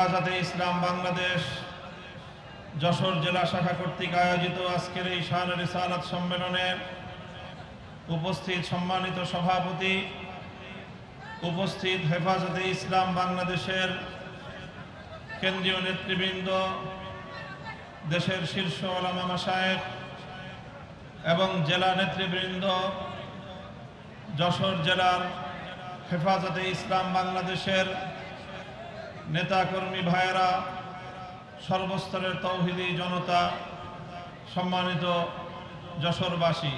হেফাজতে ইসলাম বাংলাদেশ, যশোর জেলা শাখা কর্তৃক আয়োজিত আজকের এই শাহ রিসালাত সম্মেলনের উপস্থিত সম্মানিত সভাপতি, উপস্থিত হেফাজতে ইসলাম বাংলাদেশের কেন্দ্রীয় নেতৃবৃন্দ, দেশের শীর্ষ ওলামা মাসায়েক এবং জেলা নেতৃবৃন্দ, যশোর জেলার হেফাজতে ইসলাম বাংলাদেশের নেতাকর্মী ভাইয়েরা, সর্বস্তরের তৌহিদি জনতা, সম্মানিত যশোরবাসী।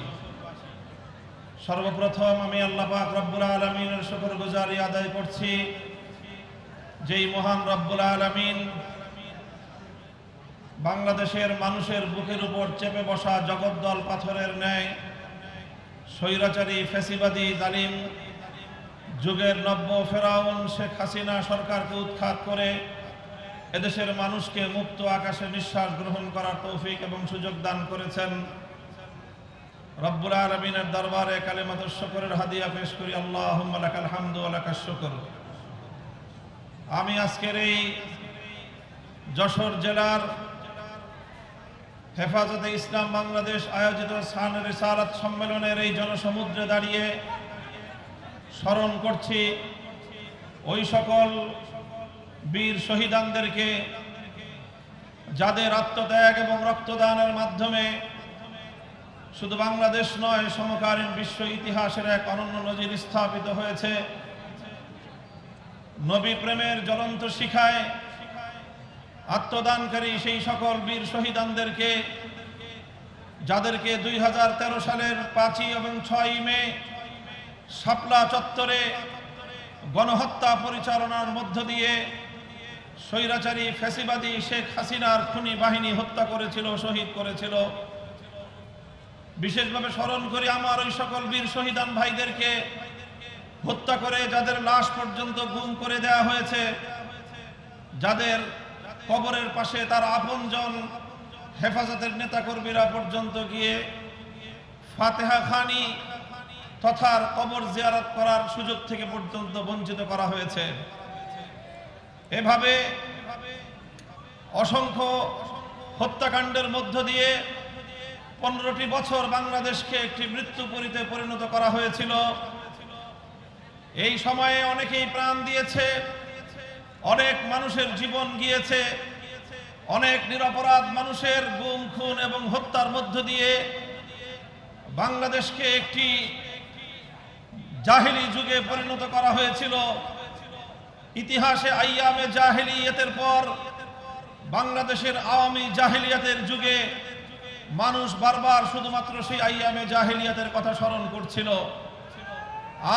সর্বপ্রথম আমি আল্লাহ পাক রব্বুল আলমিনের শুকর গুজারি আদায় করছি। যেই মহান রব্বুল আলমিন বাংলাদেশের মানুষের বুকের উপর চেপে বসা জগদ্দল পাথরের ন্যায়, স্বৈরাচারী, ফেসিবাদী, জালিম যুগের নব্য ফেরাউন শেখ হাসিনা সরকারকে উৎখাত করে এদেশের মানুষকে মুক্ত আকাশে নিঃশ্বাস গ্রহণ করার তৌফিক এবং সুযোগ দান করেছেন। রব্বুল আলমিনের দরবারে কালেমাত শকরের হাদিয়া পেশ করি। আল্লাহ হামদু আলাকার শকর। আমি আজকের এই যশোর জেলার হেফাজতে ইসলাম বাংলাদেশ আয়োজিত সান রিসালাত সম্মেলনের এই জনসমুদ্রে দাঁড়িয়ে স্মরণ করছি, ওই সকল বীর শহীদানদেরকে যাদের আত্মত্যাগ এবং রক্তদানের মাধ্যমে শুধু বাংলাদেশ নয়, সমকালীন বিশ্ব ইতিহাসের এক অনন্য নজির স্থাপিত হয়েছে। নবী প্রেমের জ্বলন্ত শিখায় আত্মদানকারী সেই সকল বীর শহীদানদেরকে, যাদেরকে দুই হাজার তেরো সালের পাঁচই এবং ছয়ই মে শাপলা চত্বরে গণহত্যা পরিচালনার মধ্য দিয়ে স্বৈরাচারী ফ্যাসিবাদী শেখ হাসিনার খুনি বাহিনী হত্যা করেছিল, শহীদ করেছিল। বিশেষভাবে স্মরণ করি আমার ওই সকল বীর শহীদান ভাইদেরকে হত্যা করে, যাদের লাশ পর্যন্ত গুম করে দেয়া হয়েছে, যাদের কবরের পাশে তার আপনজন হেফাজতের নেতাকর্মীরা পর্যন্ত গিয়ে ফাতেহা খানি তথা কবর জিয়ারত করার সুযোগ থেকে পর্যন্ত বঞ্চিত করা হয়েছে। এভাবে অসংখ্য হত্যাকাণ্ডের মধ্য দিয়ে পনেরোটি বছর বাংলাদেশকে একটি মৃত্যুপুরীতে পরিণত করা হয়েছিল। এই সময়ে অনেকেই প্রাণ দিয়েছে, অনেক মানুষের জীবন গিয়েছে, অনেক নিরপরাধ মানুষের গুম, খুন এবং হত্যার মধ্য দিয়ে বাংলাদেশকে একটি জাহেলি যুগে পরিণত করা হয়েছিল। ইতিহাসে আইয়ামে জাহেলিয়াতের পর বাংলাদেশের আওয়ামী জাহেলিয়াতের যুগে মানুষ বারবার শুধুমাত্র সেই আইয়ামে জাহেলিয়াতের কথা স্মরণ করছিল।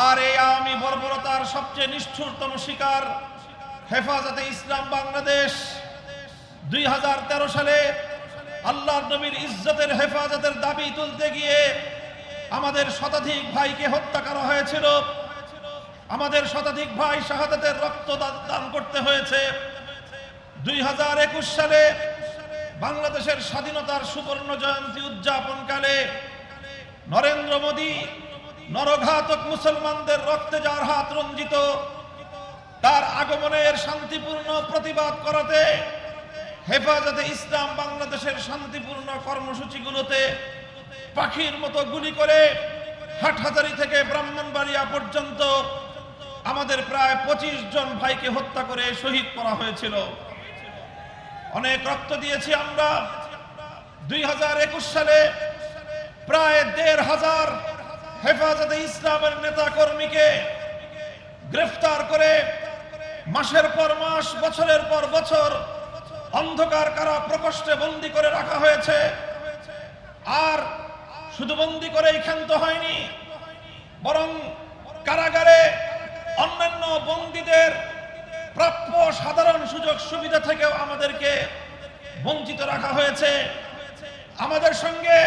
আর এই আওয়ামী বর্বরতার সবচেয়ে নিষ্ঠুরতম শিকার হেফাজতে ইসলাম বাংলাদেশ দুই হাজার তেরো সালে আল্লাহ নবীর ইজ্জতের হেফাজতের দাবি তুলতে গিয়ে আমাদের শতাধিক ভাইকে হত্যা করা হয়েছিল। আমাদের শতাধিক ভাই শাহাদাতের রক্ত দান করতে হয়েছে। দুই হাজার একুশ সালে বাংলাদেশের স্বাধীনতার সুবর্ণ জয়ন্তী উদযাপনকালে নরেন্দ্র মোদী নরঘাতক মুসলমানদের রক্তে যার হাত রঞ্জিত, তার আগমনের শান্তিপূর্ণ প্রতিবাদ করাতে হেফাজতে ইসলাম বাংলাদেশের শান্তিপূর্ণ কর্মসূচিগুলোতে পাখির মতো গুলি করে হাটহাজারি থেকে ব্রাহ্মণবাড়িয়া পর্যন্ত আমাদের প্রায় পঁচিশ জন ভাইকে হত্যা করে শহীদ করা হয়েছিল। অনেক রক্ত দিয়েছি আমরা। দুই হাজার একুশ সালে প্রায় দেড় হাজার হেফাজতে ইসলামের নেতা কর্মীকে গ্রেফতার করে মাসের পর মাস, বছরের পর বছর অন্ধকার কারা প্রকোষ্ঠে বন্দি করে রাখা হয়েছে। আর শুধু বন্দি করেই ক্ষান্ত হয়নি। বরং কারাগারে অন্যান্য বন্দীদের প্রাপ্য সাধারণ সুযোগ সুবিধা থেকেও আমাদেরকে বঞ্চিত রাখা হয়েছে। আমাদের সঙ্গে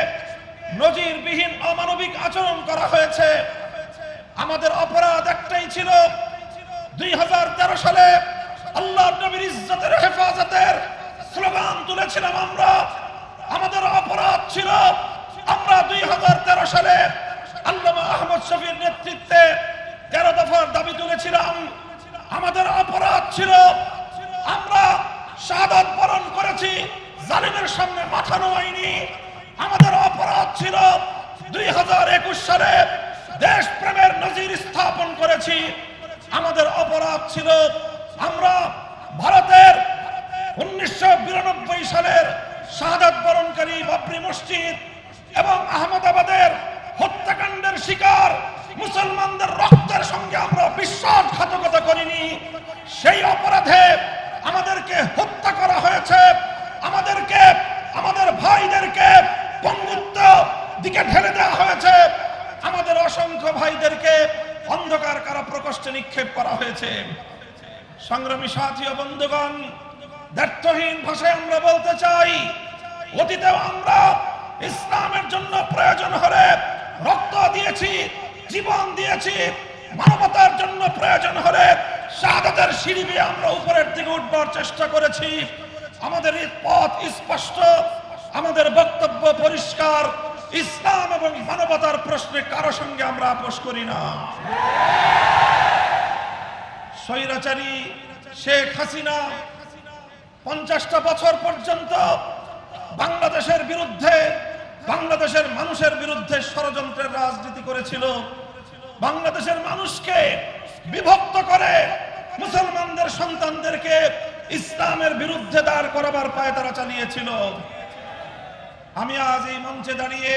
নজিরবিহীন অমানবিক আচরণ করা হয়েছে। আমাদের অপরাধ একটাই ছিল, দুই হাজার তেরো সালে আল্লাহ নবীর ইজ্জতের হেফাজতের স্লোগান তুলেছিলাম আমরা। আমাদের অপরাধ ছিল আমরা দুই হাজার তেরো সালে আল্লামা আহমদ শফির নেতৃত্বে তেরো দফার দাবি তুলেছিলাম। আমাদের অপরাধ ছিল, আমরা শাহাদত বরণ করেছি, জালিমের সামনে মাথা নোয়াইনি। আমাদের অপরাধ ছিল, দুই হাজার একুশ সালে দেশপ্রেমের নজির স্থাপন করেছি। আমাদের অপরাধ ছিল, আমরা ভারতের উনিশশো বিরানব্বই সালের শাহাদাত বরণকারী বাবরি মসজিদ এবং আহমেদাবাদের হত্যাকাণ্ডের শিকার মুসলমানদের রক্তের সঙ্গে আমরা বিশ্বাসঘাতকতা করিনি। সেই অপরাধে আমাদেরকে হত্যা করা হয়েছে। আমাদেরকে, আমাদের ভাইদেরকে পঙ্গুত্ব দিকে ঠেলে দেওয়া হয়েছে। আমাদের অসংখ্য ভাইদেরকে অন্ধকার কারা প্রকোষ্ঠে নিক্ষেপ করা হয়েছে। সংগ্রামী সাথী বন্ধুগণ, ব্যর্থহীন ভাষায় আমরা বলতে চাই, অতীতেও আমরা ইসলামের জন্য প্রয়োজন হলে রক্ত দিয়েছি, জীবন দিয়েছি, মানবতার জন্য প্রয়োজন হলে শাহাদাতের সিঁড়ি বেয়ে আমরা উপরের দিকে উঠবার চেষ্টা করেছি। আমাদের পথ স্পষ্ট, আমাদের বক্তব্য পরিষ্কার, ইসলাম এবং মানবতার প্রশ্নে কারও সঙ্গে আমরা আপোষ করি না। স্বৈরাচারী শেখ হাসিনা পঞ্চাশটা বছর পর্যন্ত বাংলাদেশের বিরুদ্ধে বাংলাদেশের মানুষের বিরুদ্ধে ষড়যন্ত্রের রাজনীতি করেছিল। বাংলাদেশের মানুষকে বিভক্ত করে মুসলমানদের সন্তানদেরকে ইসলামের বিরুদ্ধে দাঁড় করাবার পায় তারা চালিয়েছিল। আমি আজ এই মঞ্চে দাঁড়িয়ে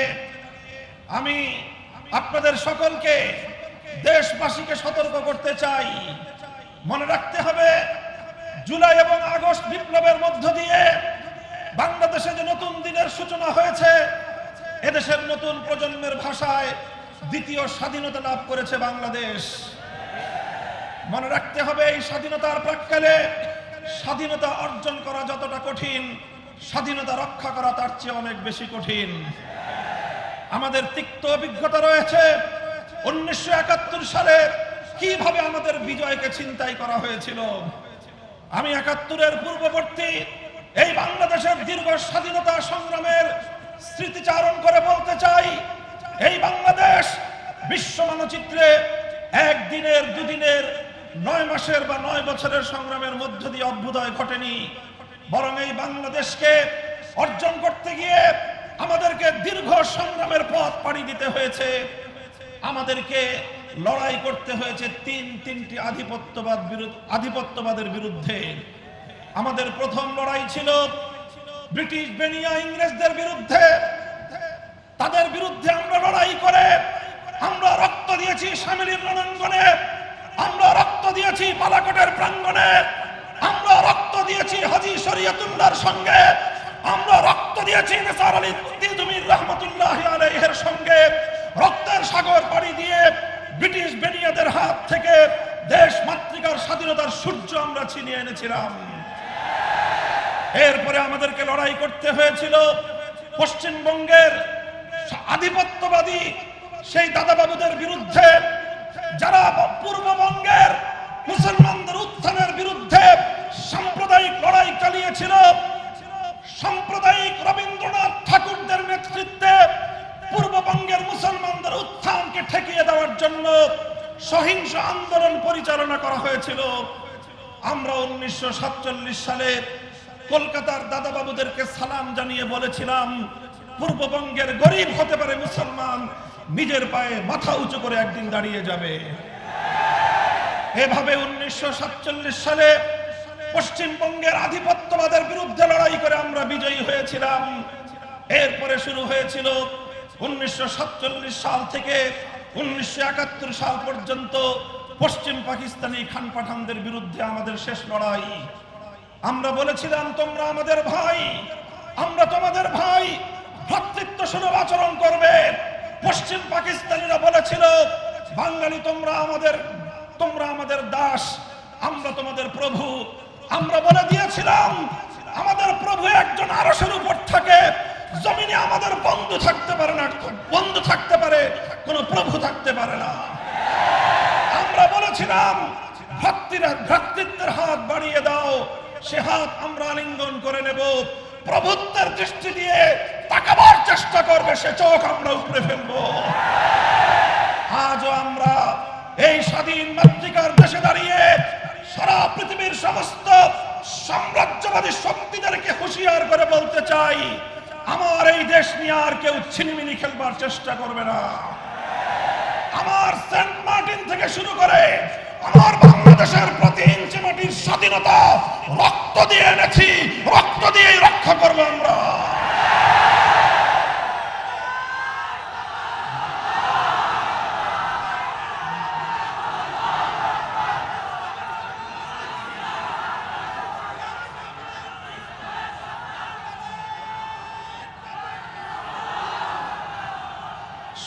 আমি আপনাদের সকলকে দেশবাসীকে সতর্ক করতে চাই। মনে রাখতে হবে, জুলাই এবং আগস্ট বিপ্লবের মধ্য দিয়ে বাংলাদেশে যে নতুন দিনের সূচনা হয়েছে এদেশের নতুন প্রজন্মের ভাষায় দ্বিতীয় স্বাধীনতা লাভ করেছে বাংলাদেশ। মনে রাখতে হবে, এই স্বাধীনতার প্রাক্কালে স্বাধীনতা অর্জন করা যতটা কঠিন, স্বাধীনতা রক্ষা করা তার চেয়ে অনেক বেশি কঠিন। আমাদের তিক্ত অভিজ্ঞতা রয়েছে, উনিশশো একাত্তর সালে কীভাবে আমাদের বিজয়কে ছিনতাই করা হয়েছিল। আমি একাত্তরের পূর্ববর্তী এই বাংলাদেশের দীর্ঘ স্বাধীনতা সংগ্রামের স্মৃতিচারণ করে বলতে চাই, এই বাংলাদেশ বিশ্ব মানচিত্রে একদিনের, দুদিনের, নয় মাসের বা নয় বছরের সংগ্রামের মধ্য দিয়ে অভ্যুদয় ঘটেনি। বরং এই বাংলাদেশকে অর্জন করতে গিয়ে আমাদেরকে দীর্ঘ সংগ্রামের পথ পাড়ি দিতে হয়েছে। আমাদেরকে লড়াই করতে হয়েছে তিন, তিনটি আধিপত্যবাদ বিরুদ্ধ, আধিপত্যবাদের বিরুদ্ধে। আমাদের প্রথম লড়াই ছিল ব্রিটিশ, বেনিয়া, ইংরেজদের বিরুদ্ধে, তাদের বিরুদ্ধে আমরা লড়াই করে, আমরা রক্ত দিয়েছি সামিলির রণাঙ্গনে, আমরা রক্ত দিয়েছি বালাকোটের প্রাঙ্গণে, আমরা রক্ত দিয়েছি হাজি শরিয়তুল্লাহর সঙ্গে, আমরা রক্ত দিয়েছি নেসার আলী তিজমির রহমতুল্লাহ আলাইহের সঙ্গে, রক্তের সাগর পাড়ি দিয়ে ব্রিটিশ বেনিয়াদের হাত থেকে দেশ মাতৃকার স্বাধীনতার সূর্য আমরা ছিনিয়ে এনেছিলাম। এরপরে আমাদেরকে লড়াই করতে হয়েছিল পশ্চিমবঙ্গের আধিপত্যবাদী সেই দাদাবাবুদের বিরুদ্ধে, যারা পূর্ববঙ্গের মুসলমানদের উত্থানের বিরুদ্ধে সাম্প্রদায়িক লড়াই চালিয়েছিল, সাম্প্রদায়িক রবীন্দ্রনাথ ঠাকুরদের নেতৃত্বে পূর্ববঙ্গের মুসলমানদের উত্থানকে ঠেকিয়ে দেওয়ার জন্য সহিংস আন্দোলন পরিচালনা করা হয়েছিল। আমরা উনিশশো সাতচল্লিশ সালে কলকাতার দাদাবাবুদেরকে সালাম জানিয়ে বলেছিলাম, পূর্ববঙ্গের গরিব হতে পারে মুসলমান, নিজের পায়ে মাথা উঁচু করে একদিন দাঁড়িয়ে যাবে। এভাবে উনিশশো সাতচল্লিশ সালে পশ্চিমবঙ্গের আধিপত্যবাদের বিরুদ্ধে লড়াই করে আমরা বিজয়ী হয়েছিলাম। এরপরে শুরু হয়েছিল উনিশশো সাতচল্লিশ সাল থেকে উনিশশো একাত্তর সাল পর্যন্ত পশ্চিম পাকিস্তানি খান পাঠানদের বিরুদ্ধে আমাদের শেষ লড়াই। আমরা বলেছিলাম, তোমরা আমাদের ভাই, আমরা তোমাদের ভাই। ভ্রাতৃত্ব সুলভ আচরণ করবে। পশ্চিম পাকিস্তানিরা বলেছিল, বাঙালি তোমরা আমাদের তোমরা আমাদের দাস, আমরা তোমাদের প্রভু। আমরা বলে দিয়েছিলাম, আমাদের প্রভু একজন আরশের উপর থাকে। জমিনে আমাদের বন্ধু থাকতে পারে না, বন্ধু থাকতে পারে, কোনো প্রভু থাকতে পারে না। আমরা বলেছিলাম, ভক্তিরা, ভ্রাতৃত্বের হাত বাড়িয়ে দাও। সে হাত আমরা আলিঙ্গন করে নেব। প্রভুত্বের দৃষ্টি দিয়ে তাকাবার চেষ্টা করবে, সে চোখ আমরা উপরে ফেলব। আজও আমরা এই স্বাধীন মাতৃকার দেশে দাঁড়িয়ে সারা পৃথিবীর সমস্ত সাম্রাজ্যবাদী শক্তিদেরকে হুঁশিয়ার করে বলতে চাই, আমার এই দেশ নিয়ে আর কেউ ছিনিমিনি খেলবার চেষ্টা করবে না। আমার সেন্ট মার্টিন থেকে শুরু করে আমার বাংলাদেশের প্রতি স্বাধীনতা, রক্ত দিয়ে এনেছি, রক্ত দিয়েই রক্ষা করব আমরা।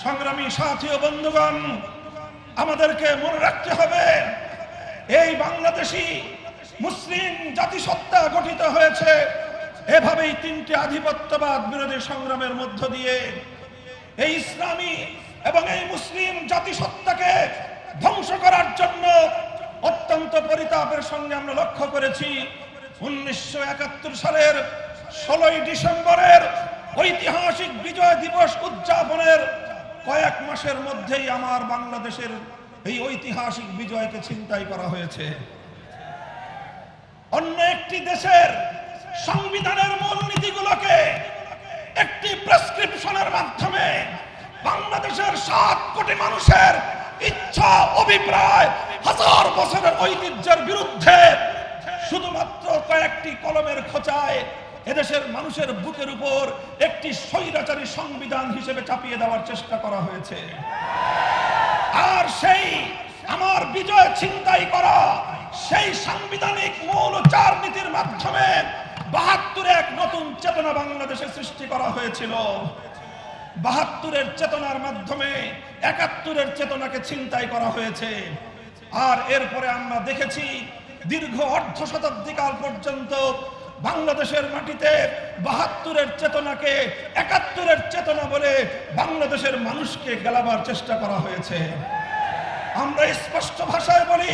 সংগ্রামী সাথী ও বন্ধুগণ, আমাদেরকে মনে রাখতে হবে, এই বাংলাদেশি মুসলিম জাতিসত্তা গঠিত হয়েছে। এভাবেই তিনটি আধিপত্যবাদ বিরোধী সংগ্রামের মধ্য দিয়ে এই ইসলামী এবং এই মুসলিম জাতিসত্তাকে ধ্বংস করার জন্য অত্যন্ত পরিতাপের সঙ্গে আমরা লক্ষ্য করেছি। উনিশশো একাত্তর সালের ষোলোই ডিসেম্বরের ঐতিহাসিক বিজয় দিবস উদযাপনের কয়েক মাসের মধ্যেই আমার বাংলাদেশের এই ঐতিহাসিক বিজয়কে ছিনতাই করা হয়েছে। অন্য একটি দেশের সংবিধানের মূলনীতিগুলোকে একটি প্রেসক্রিপশনের মাধ্যমে বাংলাদেশের সাত কোটি মানুষের ইচ্ছা, অভিপ্রায় হাজার বছরের ঐতিহ্যের বিরুদ্ধে শুধুমাত্র কয়েকটি কলমের খোঁচায় এদেশের মানুষের বুকের উপর একটি স্বৈরাচারী সংবিধান হিসেবে চাপিয়ে দেওয়ার চেষ্টা করা হয়েছে। আর সেই আমার বিজয় ছিনতাই করা সেই সাংবিধানিক মূল চার নীতির মাধ্যমে বাহাত্তরে এক নতুন চেতনা বাংলাদেশে সৃষ্টি করা হয়েছিল। বাহাত্তরের চেতনার মাধ্যমে একাত্তরের চেতনাকে ছিনতাই করা হয়েছে। আর এরপরে আমরা দেখেছি দীর্ঘ অর্ধ শতাব্দীকাল পর্যন্ত বাংলাদেশের মাটিতে বাহাত্তরের চেতনাকে একাত্তরের চেতনা বলে বাংলাদেশের মানুষকে গেলাবার চেষ্টা করা হয়েছে। আমরা স্পষ্ট ভাষায় বলি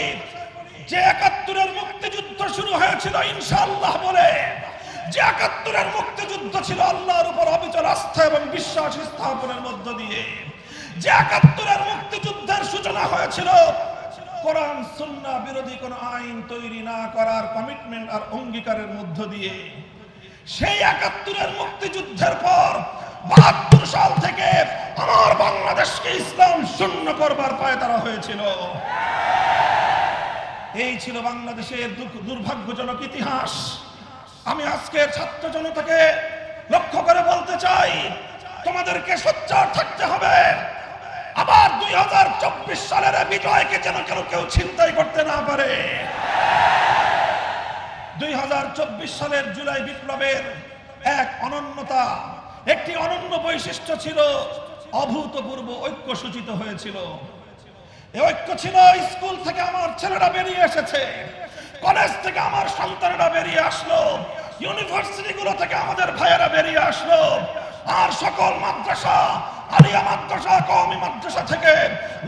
যে একাত্তরের মুক্তিযুদ্ধ শুরু হয়েছিল, ইনশাআল্লাহ বলে। যে একাত্তরের মুক্তিযুদ্ধ ছিল আল্লাহর উপর অবিচল আস্থা এবং বিশ্বাস স্থাপনের মধ্য দিয়ে। যে একাত্তরের মুক্তিযুদ্ধের সূচনা হয়েছিল, কোরআন, সুন্নাহ বিরোধী কোন আইন তৈরি না করার কমিটমেন্ট আর অঙ্গীকারের মধ্য দিয়ে। সেই একাত্তরের মুক্তিযুদ্ধের পর বাহাত্তর সাল থেকে আমার বাংলাদেশকে ইসলাম শূন্য করবার পায় তারা হয়েছিল। এই ছিল বাংলাদেশের দুর্ভাগ্যজনক ইতিহাস। আমি আজকে ছাত্র জনতাকে লক্ষ্য করে বলতে চাই, তোমাদেরকে সোচ্চার থাকতে হবে। আবার দুই হাজার চব্বিশ সালের বিজয়কে যেন কেন কেউ চিন্তাই করতে না পারে। দুই হাজার চব্বিশ সালের জুলাই বিপ্লবের এক অনন্যতা, একটি অনন্য বৈশিষ্ট্য ছিল অভূতপূর্ব ঐক্য সূচিত হয়েছিল। ঐক্য ছিল, স্কুল থেকে আমার ছেলেরা বেরিয়ে এসেছে। কলেজ থেকে আমার সন্তানেরা বেরিয়ে আসলো। ইউনিভার্সিটি গুলো থেকে আমাদের ভাইয়েরা বেরিয়ে আসলো। আর সকল মাদ্রাসা, আলিয়া মাদ্রাসা, কওমি মাদ্রাসা থেকে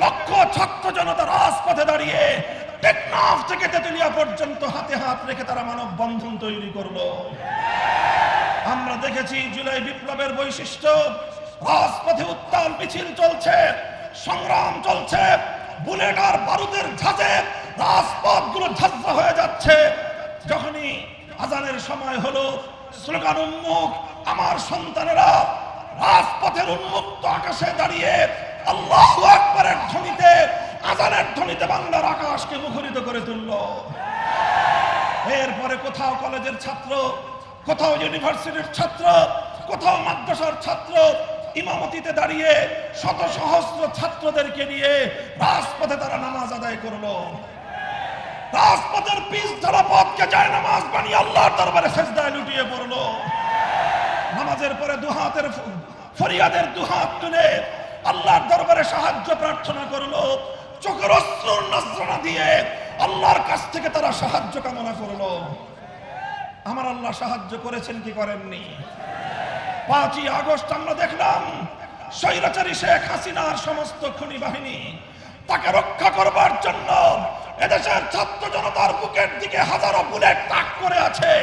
লক্ষ ছাত্র জনতা রাজপথে দাঁড়িয়ে টেকনাফ থেকে তেতুলিয়া পর্যন্ত হাতে হাত রেখে তারা মানব বন্ধন তৈরি করল। আমরা দেখেছি জুলাই বিপ্লবের বৈশিষ্ট্য। রাজপথে উত্তাল মিছিল চলছে, সংগ্রাম চলছে। বুলেট আর বারুদের ঝাঁজে রাজপথগুলো ঝাঁঝরা হয়ে যাচ্ছে। যখনই আজানের সময় হলো, স্লোগান উন্মুখ, আমার সন্তানেরা রাজপথের উন্মুক্ত আকাশে দাঁড়িয়ে আল্লাহ আকবরের ধ্বনিতে, আজানের ধ্বনিতে বাংলার আকাশকে মুখরিত করে তুললো। এরপরে কোথাও কলেজের ছাত্র, কোথাও ইউনিভার্সিটির ছাত্র, কোথাও মাদ্রাসার ছাত্র ইমামতিতে দাঁড়িয়ে শত সহস্র ছাত্রদেরকে নিয়ে রাজপথে তারা নামাজ আদায় করল। রাজপথের পিস ধরা পথকে যায় নামাজ বানিয়ে আল্লাহর দরবারে সেজদায় লুটিয়ে পড়ল। নামাজের পরে দুহাতের ফরিয়াদের দুহাত তুলে আল্লাহর দরবারে সাহায্য প্রার্থনা করল। চোখের অশ্রুর নজরানা দিয়ে আল্লাহর কাছ থেকে তারা সাহায্য কামনা করল। আমার আল্লাহ সাহায্য করেছেন কি করেননি? পাঁচই আগস্ট আমরা দেখলাম, স্বৈরাচারী শেখ হাসিনার সমস্ত খুনি বাহিনী তাকে রক্ষা করবার জন্য এদেশের ছাত্র জনতার বুকের দিকে হাজারো বুলেট তাক করে আছে।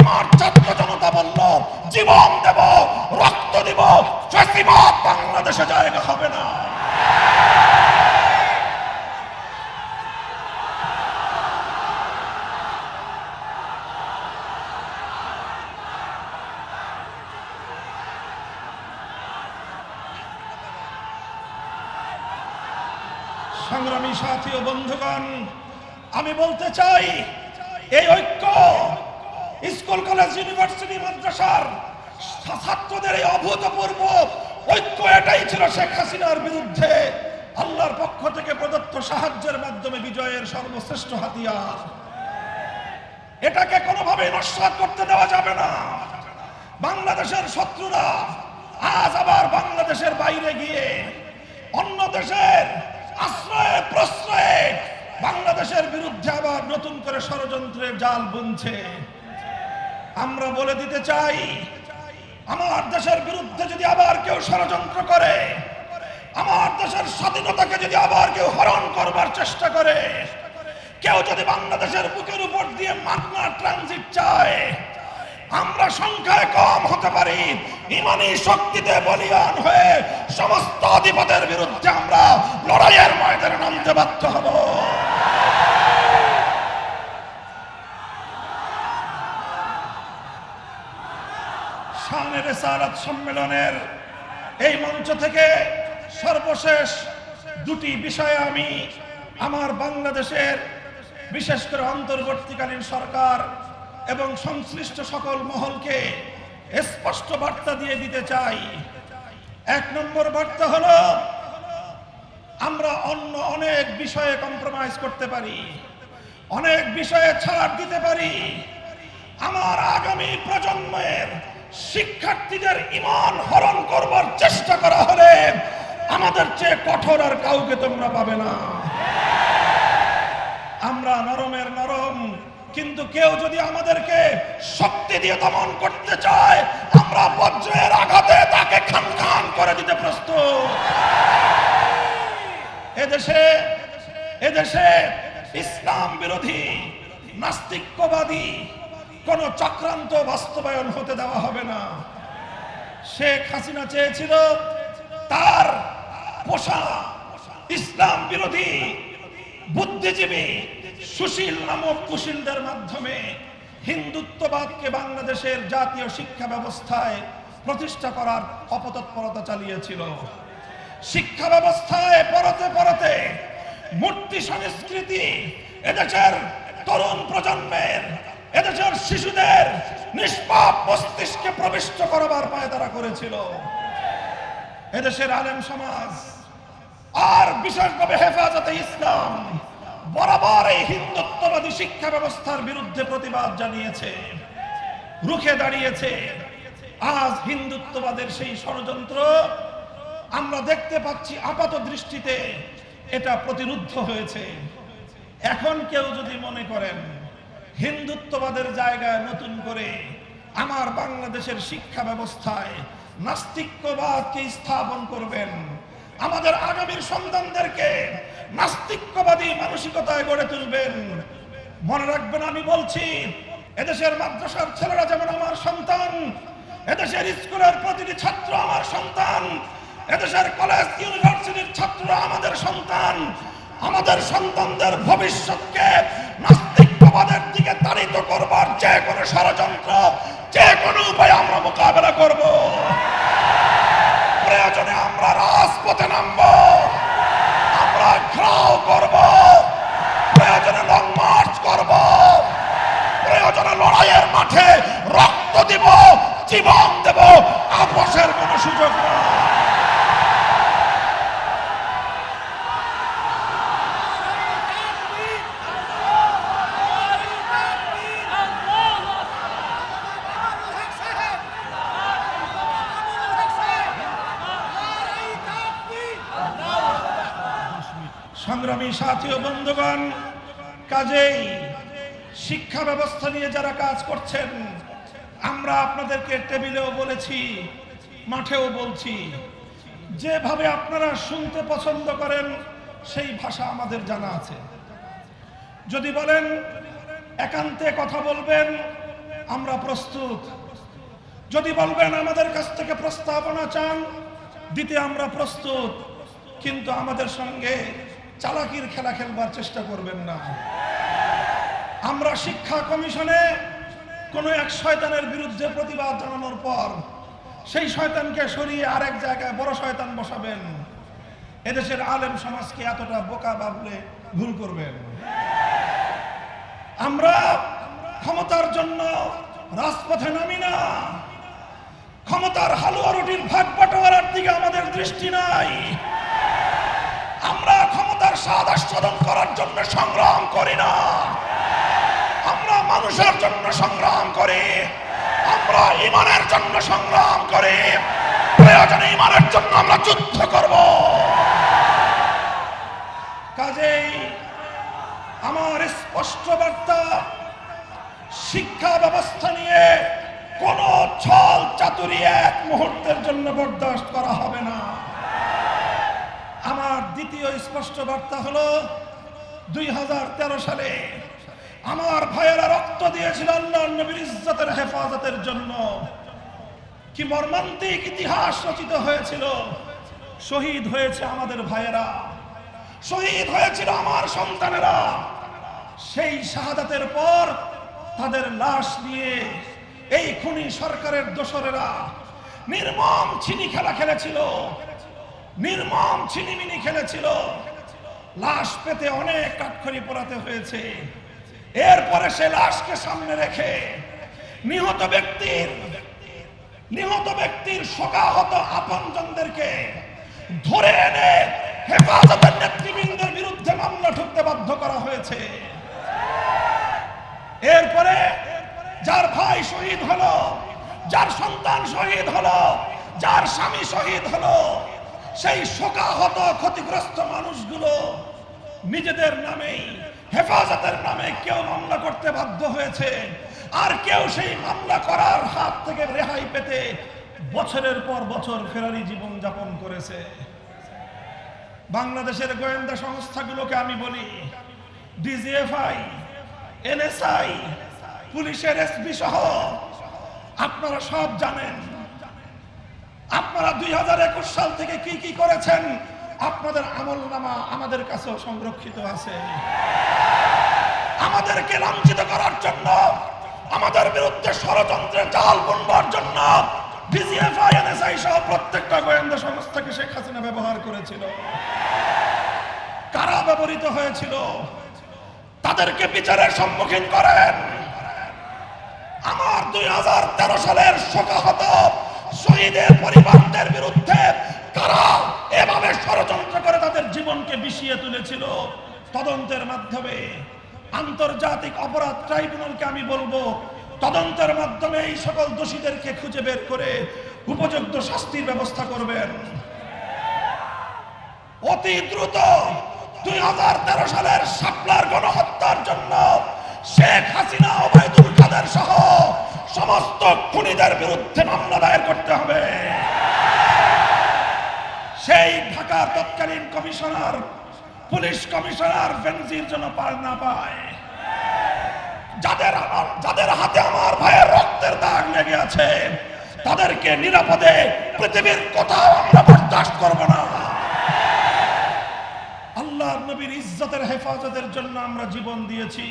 আমার ছাত্র জনতা বলল, জীবন দেব, রক্ত দিব বাংলাদেশে জায়গা হবে না। সংগ্রামী সাথী ও বন্ধুগণ, আমি বলতে চাই, এই ঐক্য স্কুল, কলেজ, ইউনিভার্সিটি, মাদ্রাসার ছাত্রদের এই অভূতপূর্ব ঐক্য, এটাই ছিল শেখ হাসিনার বিরুদ্ধে আল্লাহর পক্ষ থেকে প্রদত্ত সাহায্যের মাধ্যমে বিজয়ের সর্বশ্রেষ্ঠ হাতিয়ার। এটাকে কোনোভাবে নস্বাত করতে দেওয়া যাবে না। বাংলাদেশের শত্রুরা আজ আবার বাংলাদেশের বাইরে গিয়ে অন্য দেশের আশ্রয়ে, প্রশ্রয়ে। বাংলাদেশের বিরুদ্ধে আবার নতুন করে ষড়যন্ত্রের জাল বুনছে। আমরা বলে দিতে চাই, আমার দেশের বিরুদ্ধে যদি আবার কেউ ষড়যন্ত্র করে, আমার দেশের স্বাধীনতাকে যদি আবার কেউ হরণ করবার চেষ্টা করে, কেউ যদি বাংলাদেশের বুকের উপর দিয়ে মাগনা ট্রানজিট চায় আমরা সংখ্যায় কম হতে পারি। ইমানি শক্তিতে বলিয়ান হয়ে সমস্ত অধিপদের বিরুদ্ধে আমরা লড়াইয়ের ময়দানে নামতে বাধ্য হব। সম্মেলনের এই মঞ্চ থেকে সর্বশেষ দুটি বিষয়ে আমি আমার বাংলাদেশের বিশেষ করে অন্তর্বর্তীকালীন সরকার এবং সংশ্লিষ্ট সকল মহলকে স্পষ্ট বার্তা দিয়ে দিতে চাই। এক নম্বর বার্তা হলো, আমরা অন্য অনেক বিষয়ে কম্প্রোমাইজ করতে পারি, অনেক বিষয়ে ছাড় দিতে পারি। আমার আগামী প্রজন্মের শিক্ষার্থীদের ইমান হরণ করবার চেষ্টা করা হলে আমাদের চেয়ে কঠোর আর কাউকে তোমরা পাবে না। আমরা নরমের নরম কিন্তু কেউ যদি আমাদেরকে শক্তি দিয়ে দমন করতে চায়, আমরা বজ্রের আঘাতে তাকে খান খান করে দিতে প্রস্তুত। এদেশে এদেশে ইসলাম বিরোধী, নাস্তিক্যবাদী কোন চক্রান্ত বাস্তবায়ন হতে দেওয়া হবে না। শেখ হাসিনা চেয়েছিল তার পোষা ইসলাম বিরোধী বুদ্ধিজীবী সুশীল নামক কুশীলদের মাধ্যমে হিন্দুত্ববাদকে বাংলাদেশের জাতীয় শিক্ষা ব্যবস্থায় প্রতিষ্ঠা করার অপতৎপরতা চালিয়েছিল। শিক্ষা ব্যবস্থায় পরতে পরতে মূর্তি সংস্কৃতি এদেশের তরুণ প্রজন্মের, এদেশের শিশুদের নিষ্পাপ মস্তিষ্কে প্রবিষ্ট করবার পায় তারা করেছিল। এদেশের আলেম সমাজ, আর বিশেষভাবে হেফাজতে ইসলাম বরাবর এই হিন্দুত্ববাদী শিক্ষা ব্যবস্থার বিরুদ্ধে প্রতিবাদ জানিয়েছে, রুখে দাঁড়িয়েছে। আজ হিন্দুত্ববাদের সেই ষড়যন্ত্র, আমরা দেখতে পাচ্ছি আপাত দৃষ্টিতে এটা প্রতিরুদ্ধ হয়েছে। এখন কেউ যদি মনে করেন, হিন্দুত্ববাদের জায়গায় নতুন করে আমার বাংলাদেশের শিক্ষা ব্যবস্থায় নাস্তিক্যবাদকে স্থাপন করবেন, আমাদের আগামীর সন্তানদেরকে নাস্তিক্যবাদী মানসিকতায় গড়ে তুলবেন। মনে রাখবেন, আমি বলছি, এদেশের মাদ্রাসার ছেলেরা যেমন আমার সন্তান, এদেশের স্কুলের প্রতিটি ছাত্র আমার সন্তান, এদেশের কলেজ, ইউনিভার্সিটির ছাত্ররা আমাদের সন্তান। আমাদের সন্তানদের ভবিষ্যৎকে নাস্তিকবাদের দিকে তাড়িত করবার যে কোনো ষড়যন্ত্র, যে কোনো উপায়ে আমরা মোকাবেলা করব। প্রয়োজনে আমরা রাজপথে নামব। ঘ্রাও করব। প্রয়োজনে মার্চ করব। প্রয়োজনে লড়াইয়ের মাঠে রক্ত দিব, জীবন দেব, আপোষের কোনো সুযোগ না সংগ্রামী সাথী ও বন্ধুগণ, কাজেই শিক্ষা ব্যবস্থা নিয়ে যারা কাজ করছেন, আমরা আপনাদেরকে টেবিলেও বলেছি, মাঠেও বলছি, যেভাবে আপনারা শুনতে পছন্দ করেন, সেই ভাষা আমাদের জানা আছে। যদি বলেন, একান্তে কথা বলবেন, আমরা প্রস্তুত। যদি বলবেন, আমাদের কাছ থেকে প্রস্তাবনা চান, দিতে আমরা প্রস্তুত। কিন্তু আমাদের সঙ্গে চালাকির খেলা খেলবার চেষ্টা করবেন না। আমরা শিক্ষা কমিশনে কোনো এক শয়তানের বিরুদ্ধে প্রতিবাদ জানানোর পর সেই শয়তানকে সরিয়ে আরেক জায়গায় বড় শয়তান বসাবেন। এদেশের আলেম সমাজকে এতটা বোকা বাবলে ভুল করবেন। আমরা ক্ষমতার জন্য রাজপথে নামি না। ক্ষমতার হালুয়া রুটির ভাগ বাটোয়ারার দিকে আমাদের দৃষ্টি নাই। ক্ষমতার স্বাদ আস্বাদন করার জন্য সংগ্রাম করি না। আমরা মানুষের জন্য সংগ্রাম করি। আমরা ইমানের জন্য সংগ্রাম করি। প্রয়োজনে ইমানের জন্য আমরা যুদ্ধ করব। কাজেই আমার স্পষ্ট বার্তা, শিক্ষা ব্যবস্থা নিয়ে কোন ছল চাতুরি এক মুহূর্তের জন্য বরদাস্ত করা হবে না। দ্বিতীয় স্পষ্ট বার্তা হলো দুই সালে আমার ভাইয়েরা রক্ত দিয়েছিল আল্লাহ নবীর ইজ্জতের হেফাজতের জন্য। কি মর্মান্তিক ইতিহাস রচিত হয়েছিল। শহীদ হয়েছে আমাদের ভাইয়েরা। শহীদ হয়েছিল আমার সন্তানেরা। সেই শাহাদাতের পর তাদের লাশ নিয়ে এই খুনি সরকারের দোসরেরা নির্মম ছিনি খেলা খেলেছিল। নির্মম ছিনিমিনি খেলেছিল। লাশ পেতে অনেক কাঠখড়ি পোড়াতে হয়েছে। এরপরে সে লাশকে সামনে রেখে নিহত ব্যক্তির নিহত ব্যক্তির শোকাহত আপনজনদেরকে ধরে এনে হেফাজতের নেতৃবৃন্দের বিরুদ্ধে মামলা ঠুকতে বাধ্য করা হয়েছে। এরপরে যার ভাই শহীদ হলো, যার সন্তান শহীদ হলো, যার স্বামী শহীদ হলো সেই শোকাহত, ক্ষতিগ্রস্ত মানুষগুলো নিজেদের নামেই হেফাজতের নামে কেউ মামলা করতে বাধ্য হয়েছে। আর কেউ সেই মামলা করার হাত থেকে রেহাই পেতে বছরের পর বছর ফেরারি জীবন যাপন করেছে। বাংলাদেশের গোয়েন্দা সংস্থাগুলোকে আমি বলি, ডিজিএফআই, এনএসআই, পুলিশের এসপি সহ, আপনারা সব জানেন আপনারা দুই হাজার একুশ সাল থেকে কি কি করেছেন? আপনাদের আমল নামা আমাদের কাছেও সংরক্ষিত আছে। আমাদেরকে লাঞ্ছিত করার জন্য, আমাদের বিরুদ্ধে ষড়যন্ত্রের জাল বুনবার জন্য ডিজিএফআই এনএসআই সহ প্রত্যেকটা শেখ হাসিনা ব্যবহার করেছিল। কারা ব্যবহৃত হয়েছিল? তাদেরকে বিচারের সম্মুখীন আমার দুই হাজার তেরো সালের শোকাহত শহীদের পরিবারদের বিরুদ্ধে কারা এভাবে ষড়যন্ত্র করে তাদের জীবনকে বিষিয়ে তুলেছিল। তদন্তের মাধ্যমে আন্তর্জাতিক অপরাধ ট্রাইব্যুনালকে আমি বলব, তদন্তের মাধ্যমে এই সকল দোষীদেরকে খুঁজে বের করে উপযুক্ত শাস্তির ব্যবস্থা করবেন। অতি দ্রুত দুই হাজার তেরো সালের শাপলার গণহত্যার জন্য শেখ হাসিনা, ওবায়দুল কাদের সহ সমস্ত খুনিদের বিরুদ্ধে মামলা দায়ের করতে হবে। সেই ঢাকার তৎকালীন কমিশনার, পুলিশ কমিশনার বেনজির যেন পার না পায়। যাদের যাদের হাতে আমার ভাইয়ের রক্তের দাগ লেগে আছে, তাদেরকে নিরাপদে পৃথিবীর কোথাও আমরা বরদাস্ত করব না। আল্লাহর নবীর ইজ্জতের হেফাজতের জন্য আমরা জীবন দিয়েছি।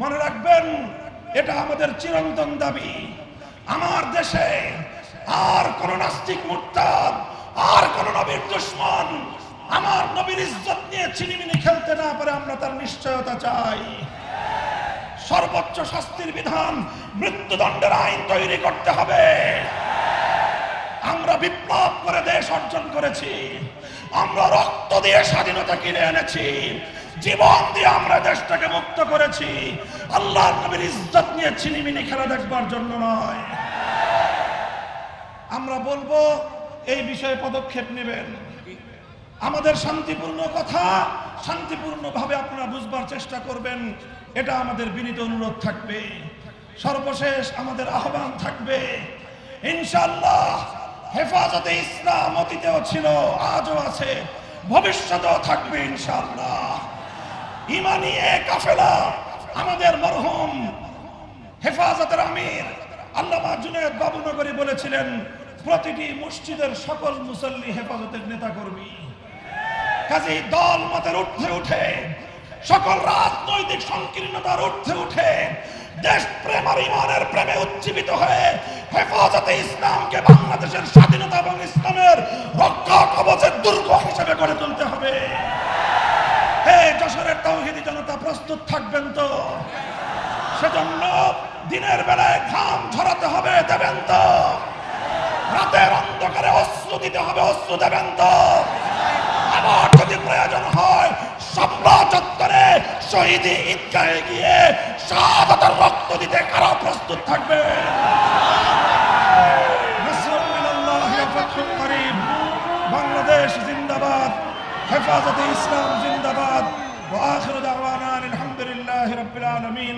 মনে রাখবেন এটা আমাদের চিরন্তন দাবি। আমার দেশে আর কোন নাস্তিক মুরতাদ, আর কোন নবীর দুশ্মন আমার নবীর ইজ্জত নিয়ে চিনিমিনি খেলতে না পারে আমরা তার নিশ্চয়তা চাই। সর্বোচ্চ শাস্তির বিধান মৃত্যুদণ্ডের আইন তৈরি করতে হবে। আমরা বিপ্লব করে দেশ অর্জন করেছি। আমরা রক্ত দিয়ে স্বাধীনতা কিনে এনেছি। জীবন দিয়ে আমরা দেশটাকে মুক্ত করেছি। আল্লাহ নবীর ইজ্জত নিয়ে ছিনিমিনি খেলা দেখবার জন্য নয়। আমরা বলব, এই বিষয়ে পদক্ষেপ নেবেন। আমাদের শান্তিপূর্ণ কথা শান্তিপূর্ণ ভাবে আপনারা বুঝবার চেষ্টা করবেন। এটা আমাদের বিনীত অনুরোধ থাকবে। সর্বশেষ আমাদের আহ্বান থাকবে ইনশাল্লাহ হেফাজতে ইসলাম অতীতেও ছিল, আজও আছে, ভবিষ্যতেও থাকবে ইনশাল্লাহ ইমানি এ কাফেলা, আমাদের মরহুম হেফাজতের আমির আল্লামা জুনেদ বাবুনগরী বলেছিলেন, প্রতিটি মসজিদের সকল মুসল্লি হেফাজতের নেতা কর্মী কাজে দল মতের ঊর্ধ্বে উঠে, সকল রাজনৈতিক সংকীর্ণতার ঊর্ধ্বে উঠে দেশ প্রেম আর ইমানের প্রেমে উজ্জীবিত হয়ে হেফাজতে ইসলামকে বাংলাদেশের স্বাধীনতা এবং ইসলামের রক্ষা কবচের দুর্গ হিসেবে গড়ে তুলতে হবে। হে যশোরের তৌহিদি জনতা, প্রস্তুত থাকবেন তো। সেজন্য দিনের বেলায় ঘাম ঝরাতে হবে, দেবেন তো। রাতের অন্ধকারে অস্ত্র দিতে হবে অস্ত্র দেবেন তো। আবার যদি প্রয়োজন হয় সামলা চত্বরে শহীদি ঈদগাহে গিয়ে শাহাদাতের রক্ত দিতে কারা প্রস্তুত থাকবে? হেফাজতে ইসলাম জিন্দাবাদ ওয়া আখিরু দাওয়ানা আলহামদুলিল্লাহি রাব্বিল আলামিন